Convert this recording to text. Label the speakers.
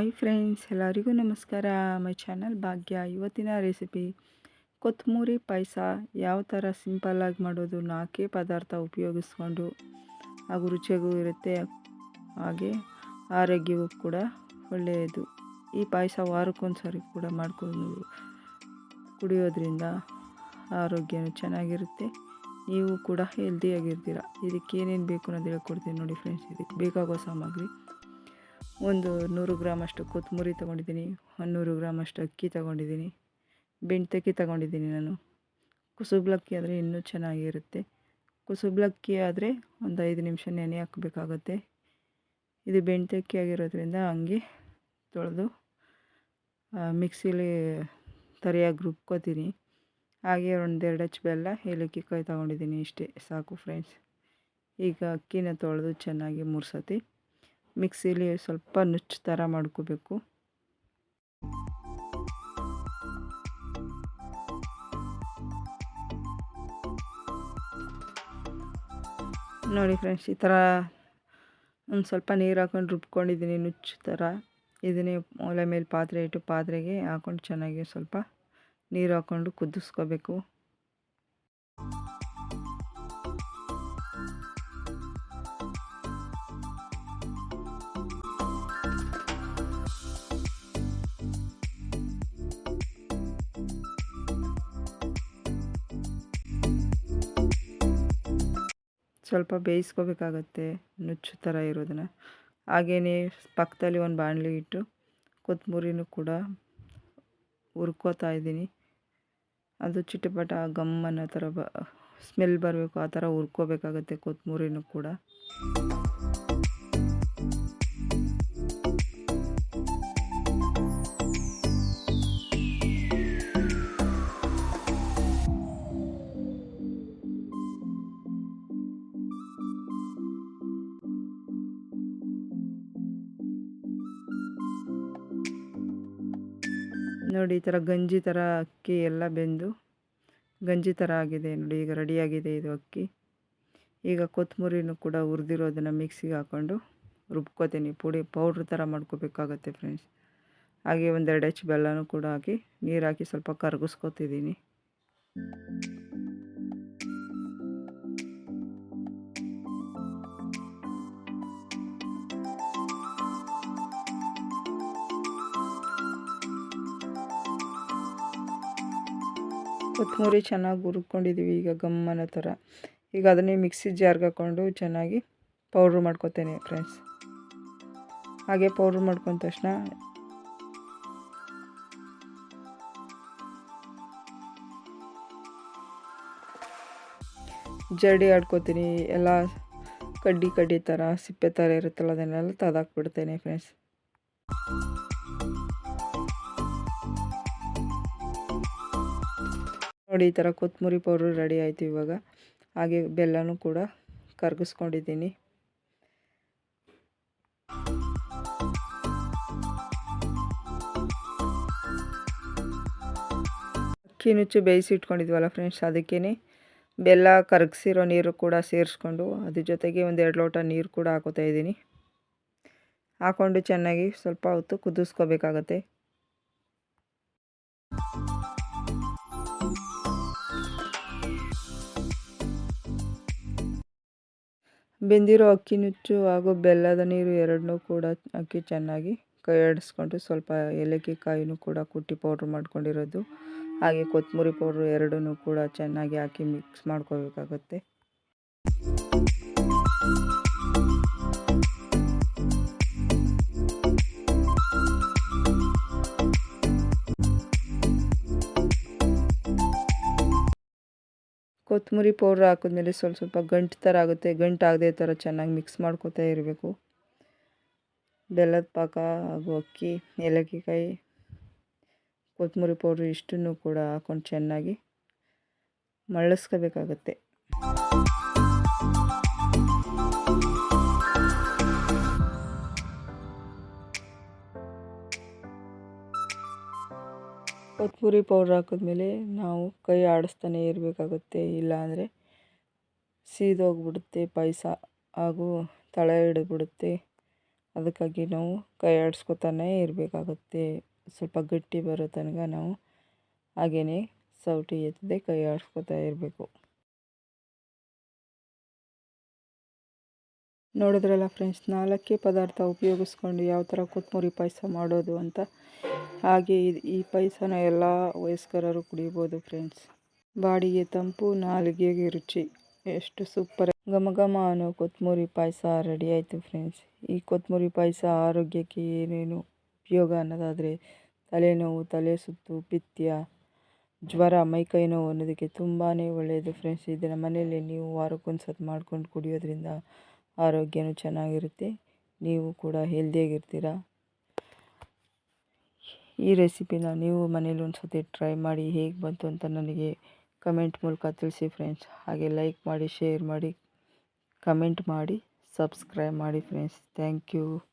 Speaker 1: Hi friends, ಎಲ್ಲರಿಗೂ ನಮಸ್ಕಾರ. My channel ಭಾಗ್ಯ. ಇವತ್ತಿನ ರೆಸಿಪಿ ಕೊತ್ತಂಬರಿ ಪಾಯಸ. ಯಾವ ಥರ ಸಿಂಪಲ್ಲಾಗಿ ಮಾಡೋದು? ನಾಲ್ಕೇ ಪದಾರ್ಥ ಉಪಯೋಗಿಸ್ಕೊಂಡು ಹಾಗೂ ರುಚಿಯಾಗೂ ಇರುತ್ತೆ. ಹಾಗೆ ಆರೋಗ್ಯವೂ ಕೂಡ ಒಳ್ಳೆಯದು. ಈ ಪಾಯಸ ವಾರಕ್ಕೊಂದ್ಸರಿ ಕೂಡ ಮಾಡಿಕೊಂಡು ಕುಡಿಯೋದ್ರಿಂದ ಆರೋಗ್ಯನೂ ಚೆನ್ನಾಗಿರುತ್ತೆ. ನೀವು ಕೂಡ ಹೆಲ್ದಿಯಾಗಿರ್ತೀರ ಇದಕ್ಕೆ ಏನೇನು ಬೇಕು ಅನ್ನೋದು ಹೇಳ್ಕೊಡ್ತೀನಿ ನೋಡಿ ಫ್ರೆಂಡ್ಸ್. ಇದಕ್ಕೆ ಬೇಕಾಗೋ ಸಾಮಗ್ರಿ ಒಂದು ನೂರು ಗ್ರಾಮ್ ಅಷ್ಟು ಕೊತ್ತಂಬರಿ ತೊಗೊಂಡಿದ್ದೀನಿ ನೂರು ಗ್ರಾಮ್ ಅಷ್ಟು ಅಕ್ಕಿ ತೊಗೊಂಡಿದ್ದೀನಿ ಬೆಣ್ತಕ್ಕಿ ತೊಗೊಂಡಿದ್ದೀನಿ ನಾನು. ಕುಸುಬ್ಲಕ್ಕಿ ಆದರೆ ಇನ್ನೂ ಚೆನ್ನಾಗಿರುತ್ತೆ. ಕುಸುಬ್ಲಕ್ಕಿ ಆದರೆ ಒಂದು ಐದು ನಿಮಿಷ ನೆನೆ ಹಾಕಬೇಕಾಗತ್ತೆ. ಇದು ಬೆಣ್ತಕ್ಕಿ ಆಗಿರೋದ್ರಿಂದ ಹಂಗೆ ತೊಳೆದು ಮಿಕ್ಸಿಲಿ ತರಿಯಾಗಿ ರುಬ್ಕೋತೀನಿ. ಹಾಗೆ ಒಂದೆರಡು ಹಚ್ಚು ಬೆಲ್ಲ ಏಲಕ್ಕಿ ಕಾಯಿ ತೊಗೊಂಡಿದ್ದೀನಿ ಇಷ್ಟೇ, ಸಾಕು ಫ್ರೆಂಡ್ಸ್ ಈಗ ಅಕ್ಕಿನ ತೊಳೆದು ಚೆನ್ನಾಗಿ ಮೂರು ಸತಿ ಮಿಕ್ಸಿಲಿ ಸ್ವಲ್ಪ ನುಚ್ಚು ಥರ ಮಾಡ್ಕೋಬೇಕು. ನೋಡಿ ಫ್ರೆಂಡ್ಸ್, ಈ ಥರ ಒಂದು ಸ್ವಲ್ಪ ನೀರು ಹಾಕೊಂಡು ರುಬ್ಕೊಂಡಿದ್ದೀನಿ ನುಚ್ಚು ಥರ. ಇದನ್ನೇ ಒಲೆ ಮೇಲೆ ಪಾತ್ರೆ ಇಟ್ಟು ಪಾತ್ರೆಗೆ ಹಾಕೊಂಡು ಚೆನ್ನಾಗಿ ಸ್ವಲ್ಪ ನೀರು ಹಾಕ್ಕೊಂಡು ಕುದಿಸ್ಕೋಬೇಕು. ಸ್ವಲ್ಪ ಬೇಯಿಸ್ಕೋಬೇಕಾಗತ್ತೆ, ನುಚ್ಚು ಥರ ಇರೋದನ್ನು. ಹಾಗೆಯೇ ಪಕ್ಕದಲ್ಲಿ ಒಂದು ಬಾಣಲಿ ಇಟ್ಟು ಕೊತ್ತಂಬರಿನೂ ಕೂಡ ಹುರ್ಕೋತಾ ಇದ್ದೀನಿ. ಅದು ಚಿಟಪಟ ಗಮ್ ಅನ್ನೋ ಥರ ಬ, ಸ್ಮೆಲ್ ಬರಬೇಕು, ಆ ಥರ ಹುರ್ಕೋಬೇಕಾಗತ್ತೆ ಕೊತ್ತಂಬರಿನೂ ಕೂಡ. ನೋಡಿ, ಈ ಥರ ಗಂಜಿ ಥರ ಅಕ್ಕಿ ಎಲ್ಲ ಬೆಂದು, ಗಂಜಿ ಥರ ಆಗಿದೆ ನೋಡಿ, ಈಗ ರೆಡಿಯಾಗಿದೆ ಇದು ಅಕ್ಕಿ. ಈಗ ಕೊತ್ತಂಬರಿನೂ ಕೂಡ ಹುರಿದಿರೋದನ್ನು ಮಿಕ್ಸಿಗೆ ಹಾಕ್ಕೊಂಡು ರುಬ್ಕೋತೀನಿ. ಪುಡಿ ಪೌಡ್ರ್ ಥರ ಮಾಡ್ಕೋಬೇಕಾಗತ್ತೆ ಫ್ರೆಂಡ್ಸ್ ಹಾಗೆ ಒಂದೆರಡು ಎಚ್ ಬೆಲ್ಲನೂ ಕೂಡ ಹಾಕಿ, ನೀರು ಹಾಕಿ ಸ್ವಲ್ಪ ಕರಗಿಸ್ಕೊತಿದ್ದೀನಿ. ಕೊತ್ತಂಬರಿ ಚೆನ್ನಾಗಿ ಹುರ್ಕೊಂಡಿದ್ದೀವಿ ಈಗ ಗಮ್ಮನ ಥರ ಈಗ ಅದನ್ನೇ ಮಿಕ್ಸಿ ಜಾರ್ಗೆ ಹಾಕ್ಕೊಂಡು ಚೆನ್ನಾಗಿ ಪೌಡ್ರ್ ಮಾಡ್ಕೊತೇನೆ ಫ್ರೆಂಡ್ಸ್ ಹಾಗೆ ಪೌಡ್ರ್ ಮಾಡ್ಕೊಂಡ ತಕ್ಷಣ ಜಡಿ ಆಡ್ಕೊತೀನಿ. ಎಲ್ಲ ಕಡ್ಡಿ ಕಡ್ಡಿ ಥರ ಸಿಪ್ಪೆ ಥರ ಇರುತ್ತಲ್ಲ, ಅದನ್ನೆಲ್ಲ ತದಾಕ್ಬಿಡ್ತೇನೆ ಫ್ರೆಂಡ್ಸ್ ನೋಡಿ, ಈ ಥರ ಕೊತ್ತಂಬರಿ ಪೌಡ್ರ್ ರೆಡಿ ಆಯಿತು ಇವಾಗ. ಹಾಗೆ ಬೆಲ್ಲನೂ ಕೂಡ ಕರಗಿಸ್ಕೊಂಡಿದ್ದೀನಿ. ಅಕ್ಕಿ ನುಚ್ಚು ಬೇಯಿಸಿ ಇಟ್ಕೊಂಡಿದ್ವಲ್ಲ ಫ್ರೆಂಡ್ಸ್ ಅದಕ್ಕೇ ಬೆಲ್ಲ ಕರಗಿಸಿರೋ ನೀರು ಕೂಡ ಸೇರಿಸ್ಕೊಂಡು, ಅದ್ರ ಜೊತೆಗೆ ಒಂದು ಎರಡು ಲೋಟ ನೀರು ಕೂಡ ಹಾಕೋತಾ ಇದ್ದೀನಿ. ಹಾಕ್ಕೊಂಡು ಚೆನ್ನಾಗಿ ಸ್ವಲ್ಪ ಹೊತ್ತು ಕುದಿಸ್ಕೋಬೇಕಾಗತ್ತೆ. ಬೆಂದಿರೋ ಅಕ್ಕಿ ನುಚ್ಚು ಹಾಗೂ ಬೆಲ್ಲದ ನೀರು ಎರಡನ್ನೂ ಕೂಡ ಅಕ್ಕಿ ಚೆನ್ನಾಗಿ ಕೈಯಾಡಿಸ್ಕೊಂಡು ಸ್ವಲ್ಪ ಏಲಕ್ಕಿ ಕಾಯಿನೂ ಕೂಡ ಕುಟ್ಟಿ ಪೌಡ್ರ್ ಮಾಡ್ಕೊಂಡಿರೋದು. ಹಾಗೆ ಕೊತ್ತಂಬರಿ ಪೌಡ್ರ್ ಎರಡನ್ನೂ ಕೂಡ ಚೆನ್ನಾಗಿ ಹಾಕಿ ಮಿಕ್ಸ್ ಮಾಡ್ಕೋಬೇಕಾಗತ್ತೆ. ಕೊತ್ತಂಬರಿ ಪೌಡ್ರ್ ಹಾಕಿದ್ಮೇಲೆ ಸ್ವಲ್ಪ ಸ್ವಲ್ಪ ಗಂಟು ಥರ ಆಗುತ್ತೆ. ಗಂಟು ಆಗದೆ ಥರ ಚೆನ್ನಾಗಿ ಮಿಕ್ಸ್ ಮಾಡ್ಕೋತಾ ಇರಬೇಕು. ಬೆಲ್ಲದ ಪಾಕ ಹಾಗೂ ಅಕ್ಕಿ, ಏಲಕ್ಕಿಕಾಯಿ, ಕೊತ್ತಂಬರಿ ಪೌಡ್ರ್ ಇಷ್ಟನ್ನು ಕೂಡ ಹಾಕ್ಕೊಂಡು ಚೆನ್ನಾಗಿ ಮಳ್ಳಿಸ್ಕೋಬೇಕಾಗತ್ತೆ. ಕೊತ್ತಂಬರಿ ಪೌಡ್ರ್ ಹಾಕಿದ್ಮೇಲೆ ನಾವು ಕೈ ಆಡಿಸ್ತಾನೆ ಇರಬೇಕಾಗುತ್ತೆ. ಇಲ್ಲಾಂದರೆ ಸೀದೋಗ್ಬಿಡುತ್ತೆ ಪಾಯಸ ಹಾಗೂ ತಳ ಹಿಡಿದ್ಬಿಡುತ್ತೆ. ಅದಕ್ಕಾಗಿ ನಾವು ಕೈ ಆಡಿಸ್ಕೊತಾನೆ ಇರಬೇಕಾಗುತ್ತೆ. ಸ್ವಲ್ಪ ಗಟ್ಟಿ ಬರೋ ತನಕ ನಾವು ಹಾಗೆಯೇ ಸೌಟು ಎತ್ತದೆ ಕೈ ಆಡಿಸ್ಕೊತಾ ಇರಬೇಕು. ನೋಡಿದ್ರಲ್ಲ ಫ್ರೆಂಡ್ಸ್ ನಾಲ್ಕೇ ಪದಾರ್ಥ ಉಪಯೋಗಿಸ್ಕೊಂಡು ಯಾವ ಥರ ಕೊತ್ತಂಬರಿ ಪಾಯಸ ಮಾಡೋದು ಅಂತ. ಹಾಗೆ ಈ ಪಾಯಸನ ಎಲ್ಲ ವಯಸ್ಕರರು ಕುಡಿಬೋದು ಫ್ರೆಂಡ್ಸ್ ಬಾಡಿಗೆ ತಂಪು, ನಾಲಿಗೆಗೆ ರುಚಿ. ಎಷ್ಟು ಸೂಪರ್ ಘಮ ಘಮ ಅನ್ನೋ ಕೊತ್ತಂಬರಿ ಪಾಯಸ ರೆಡಿ ಆಯಿತು ಫ್ರೆಂಡ್ಸ್ ಈ ಕೊತ್ತಂಬರಿ ಪಾಯಸ ಆರೋಗ್ಯಕ್ಕೆ ಏನೇನು ಉಪಯೋಗ ಅನ್ನೋದಾದರೆ ತಲೆನೋವು, ತಲೆ ಸುತ್ತು, ಪಿತ್ಯ, ಜ್ವರ ಮೈಕೈ ನೋವು ಅನ್ನೋದಕ್ಕೆ ತುಂಬಾ ಒಳ್ಳೆಯದು ಫ್ರೆಂಡ್ಸ್ ಇದನ್ನು ಮನೆಯಲ್ಲಿ ನೀವು ವಾರಕ್ಕೊಂದು ಮಾಡ್ಕೊಂಡು ಕುಡಿಯೋದ್ರಿಂದ ಆರೋಗ್ಯನೂ ಚೆನ್ನಾಗಿರುತ್ತೆ. ನೀವು ಕೂಡ ಹೆಲ್ದಿಯಾಗಿರ್ತೀರ? ಈ ರೆಸಿಪಿನ ನೀವು ಮನೇಲಿ ಒಂದು ಸತಿ ಟ್ರೈ ಮಾಡಿ ಹೇಗೆ ಬಂತು ಅಂತ ನನಗೆ ಕಮೆಂಟ್ ಮೂಲಕ ತಿಳಿಸಿ ಫ್ರೆಂಡ್ಸ್. ಹಾಗೆ ಲೈಕ್ ಮಾಡಿ, ಶೇರ್ ಮಾಡಿ, ಕಮೆಂಟ್ ಮಾಡಿ, ಸಬ್ಸ್ಕ್ರೈಬ್ ಮಾಡಿ ಫ್ರೆಂಡ್ಸ್. Thank you.